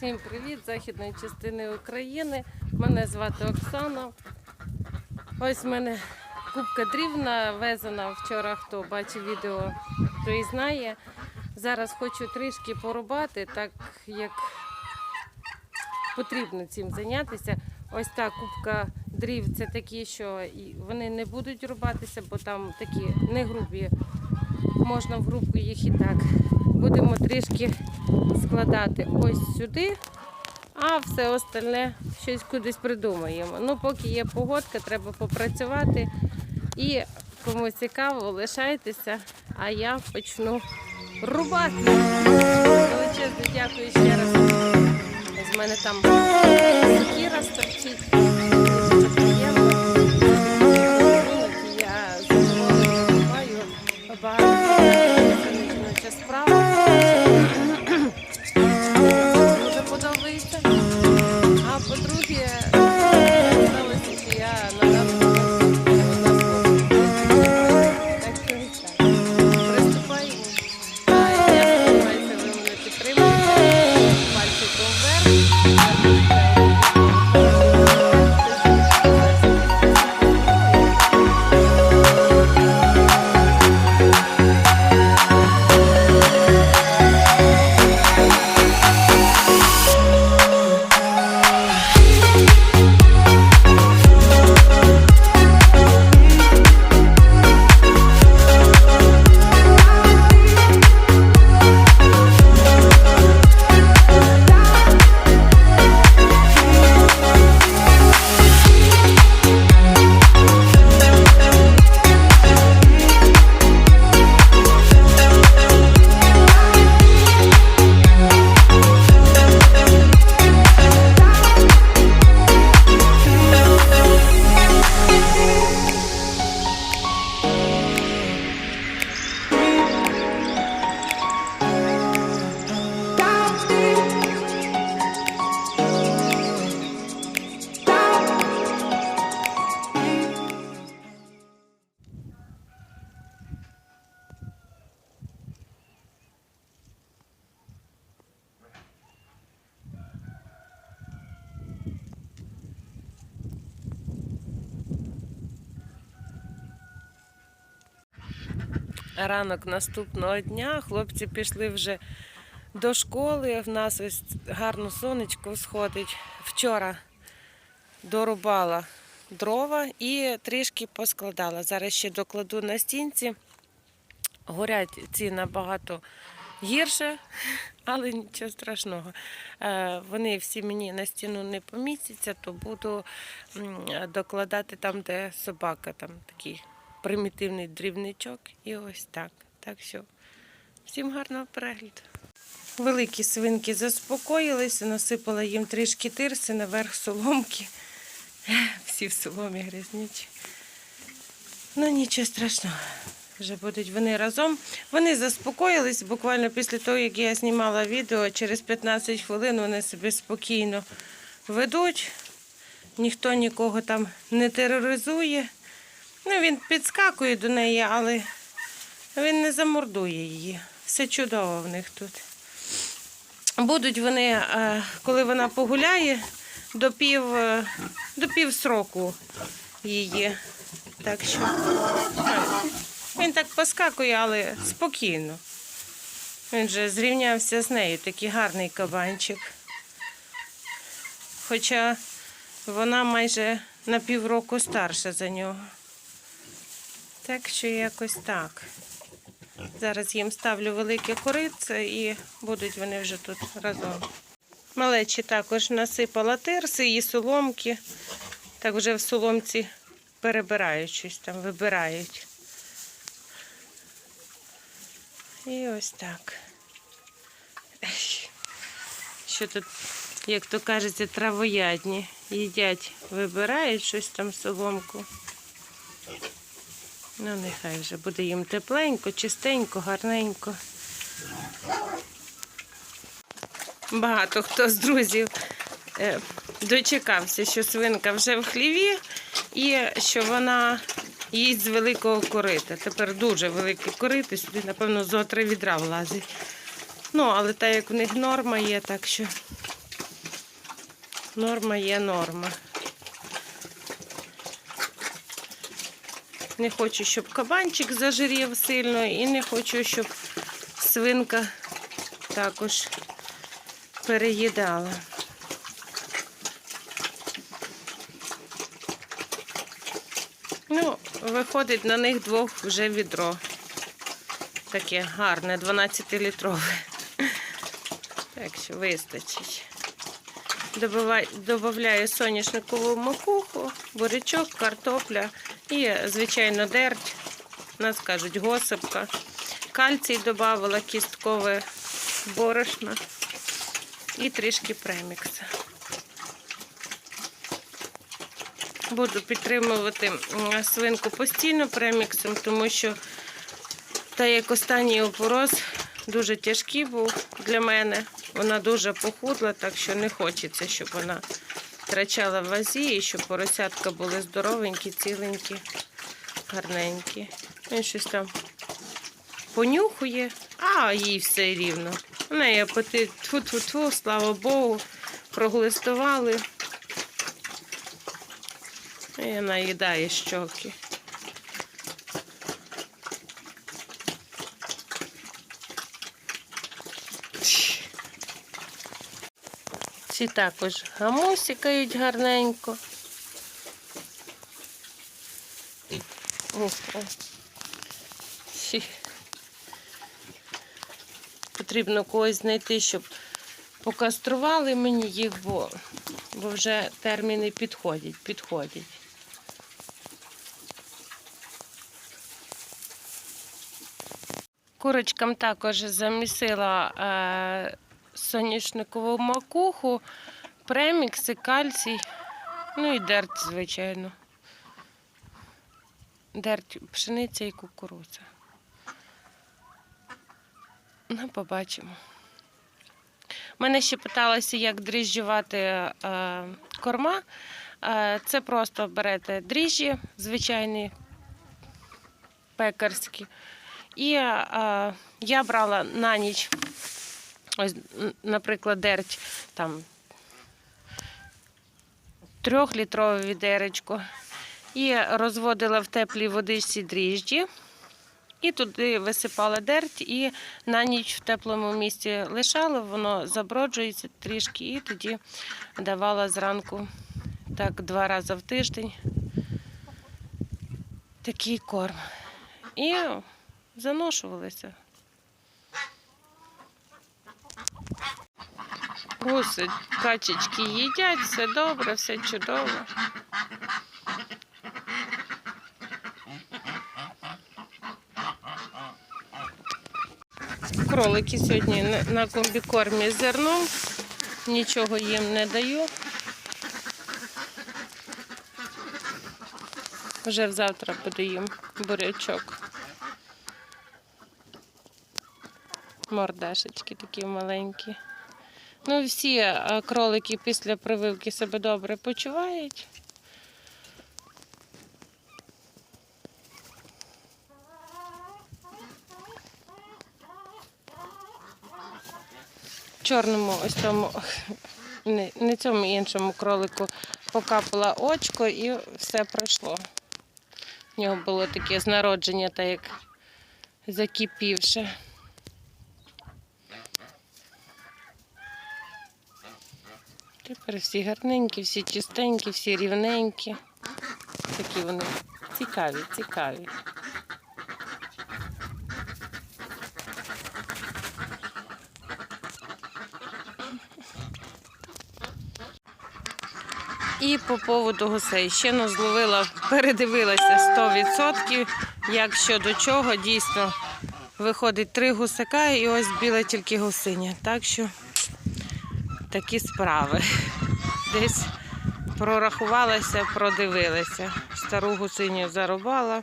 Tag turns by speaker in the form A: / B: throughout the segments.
A: Всім привіт з західної частини України. Мене звати Оксана. Ось в мене кубка дрів навезена вчора. Хто бачив відео, той знає. Зараз хочу трішки порубати, так як потрібно цим зайнятися. Ось та кубка дрів це такі, що вони не будуть рубатися, бо там такі не грубі. Можна в грубку їх і так. Будемо трішки складати ось сюди, а все остальне щось кудись придумаємо. Ну, поки є погодка, треба попрацювати. І кому цікаво, лишайтеся, а я почну рубати. Величезне дякую ще раз. В мене там сокіра стерчить. Багато жіноча справа. Ранок наступного дня. Хлопці пішли вже до школи. В нас ось гарно сонечко сходить. Вчора дорубала дрова і трішки поскладала. Зараз ще докладу на стінці. Горять ці набагато гірше, але нічого страшного. Е, Вони всі мені на стіну не помістяться, то буду докладати там, де собака, там такий примітивний дрібничок. І ось так. Так що всім гарного перегляду. Великі свинки заспокоїлися, насипала їм трішки тирси, наверх соломки. Всі в соломі грязнючі. Ну нічого страшного. Вже будуть вони разом. Вони заспокоїлись буквально після того, як я знімала відео. Через 15 хвилин вони себе спокійно ведуть. Ніхто нікого там не тероризує. Ну, він підскакує до неї, але він не замордує її. Все чудово в них тут. Будуть вони, е, коли вона погуляє, до пів, е, до пів сроку її. Так що він так поскакує, але спокійно. Він же зрівнявся з нею, такий гарний кабанчик. Хоча вона майже на півроку старша за нього. Так що якось так. Зараз їм ставлю велике корице і будуть вони вже тут разом. Малечі також насипала тирси і соломки. Так вже в соломці перебирають щось там, вибирають. І ось так. Що тут, як то кажеться, травоядні. Їдять, вибирають щось там соломку. Ну, нехай вже буде їм тепленько, чистенько, гарненько. Багато хто з друзів е, дочекався, що свинка вже в хліві і що вона їсть з великого корита. Тепер дуже велике корито, сюди, напевно, зо три відра влазить. Ну, але так як в них норма є, так що Норма є норма. Не хочу, щоб кабанчик зажирів сильно, і не хочу, щоб свинка також переїдала. Ну, виходить на них двох вже відро. Таке гарне, 12-літрове. Так що вистачить. Добавляю соняшникову макуху, бурячок, картопля і, звичайно, дерть. Нас кажуть госипка. Кальцій додавала кісткове борошно і трішки премікса. Буду підтримувати свинку постійно преміксом, тому що та як останній опороз дуже тяжкий був для мене. Вона дуже похудла, так що не хочеться, щоб вона втрачала в вазі щоб поросятка були здоровенькі, ціленькі, гарненькі. Він щось там понюхує, а їй все рівно. У неї апетит тьфу-тьфу-тьфу, слава Богу, проглистували. І вона їдає щоки. Ці також гамусикають гарненько. Потрібно когось знайти, щоб покастрували мені їх, бо, бо вже терміни підходять, підходять. Курочкам також замісила е, соняшникову макуху, премікси, кальцій, ну і дерть, звичайно. Дерть, пшениця і кукурудза. Ну, побачимо. Мене ще питалося, як дріжджувати е, корма. Е, це просто берете дріжджі, звичайні пекарські. І е, я брала на ніч, ось, наприклад, дерть там трьохлітрове відеречко. І розводила в теплій водичці дріжджі. І туди висипала дерть, і на ніч в теплому місці лишала, воно заброджується трішки, і тоді давала зранку так два рази в тиждень такий корм. І заношувалися. Гуси, качечки їдять, все добре, все чудово. Кролики сьогодні на- комбікормі зерном. Нічого їм не даю. Вже завтра буде їм бурячок. Мордашечки такі маленькі. Ну, всі е, кролики після прививки себе добре почувають. Чорному ось тому, не, цьому іншому кролику покапала очко і все пройшло. У нього було таке з народження, так як закипівше. Тепер всі гарненькі, всі чистенькі, всі рівненькі. Такі вони цікаві, цікаві. І по поводу гусей. Ще не зловила, передивилася 100%, як щодо чого дійсно виходить три гусака і ось біла тільки гусиня. Так що такі справи. Десь прорахувалася, продивилася. Стару гусиню зарубала.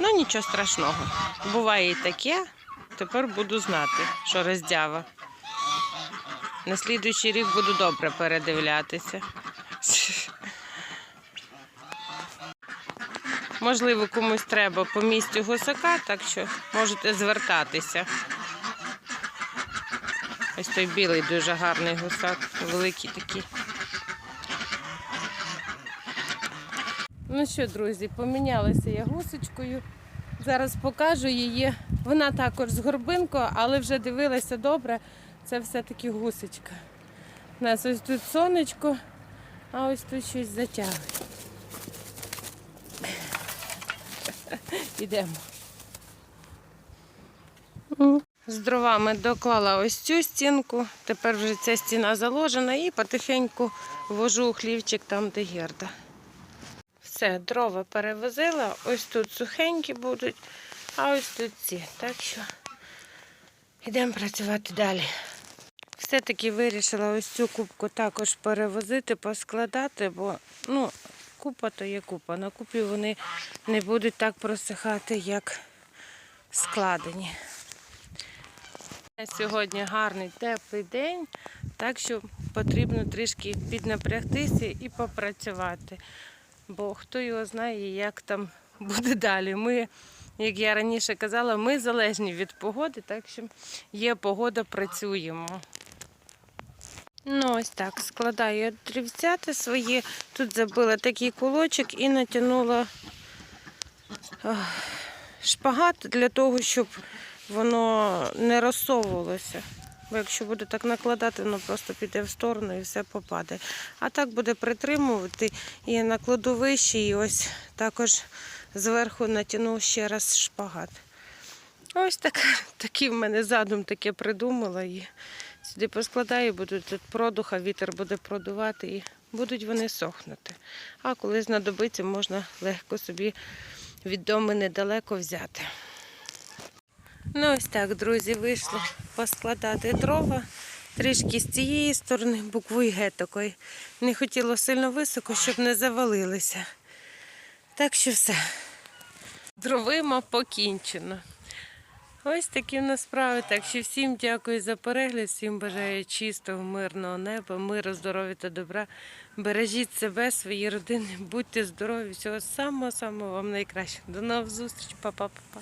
A: Ну нічого страшного. Буває і таке. Тепер буду знати, що роздява. На слідуючий рік буду добре передивлятися. Можливо, комусь треба по місцю гусака, так що можете звертатися. Ось той білий дуже гарний гусак, великий такий. Ну що, друзі, помінялася я гусочкою. Зараз покажу її. Вона також з горбинкою, але вже дивилася добре. Це все-таки гусечка. У нас ось тут сонечко, а ось тут щось затягує. Ідемо. З дровами доклала ось цю стінку. Тепер вже ця стіна заложена і потихеньку вожу у хлівчик там, де герда. Все, дрова перевозила. Ось тут сухенькі будуть, а ось тут ці. Так що йдемо працювати далі. Все-таки вирішила ось цю кубку також перевозити, поскладати, бо ну, купа то є купа. На купі вони не будуть так просихати, як складені. Сьогодні гарний теплий день, так що потрібно трішки піднапрягтися і попрацювати. Бо хто його знає, як там буде далі. Ми, як я раніше казала, ми залежні від погоди, так що є погода, працюємо. Ну, ось так, складаю дрівцяти свої. Тут забила такий кулочок і натягнула шпагат для того, щоб воно не розсовувалося. Бо якщо буде так накладати, воно просто піде в сторону і все попаде. А так буде притримувати і накладу вище, і ось також зверху натягну ще раз шпагат. Ось так, такий в мене задум таке придумала. І сюди поскладаю, буде тут продуха, вітер буде продувати і будуть вони сохнути. А коли знадобиться, можна легко собі від дому недалеко взяти. Ну ось так, друзі, вийшло поскладати дрова. Трішки з цієї сторони, буквою Г такої. Не хотіло сильно високо, щоб не завалилися. Так що все. Дровима покінчено. Ось такі в нас справи. Так що всім дякую за перегляд, всім бажаю чистого, мирного неба, миру, здоров'я та добра. Бережіть себе, свої родини, будьте здорові, всього самого-самого вам найкращого. До нових зустріч, Па-па-па-па.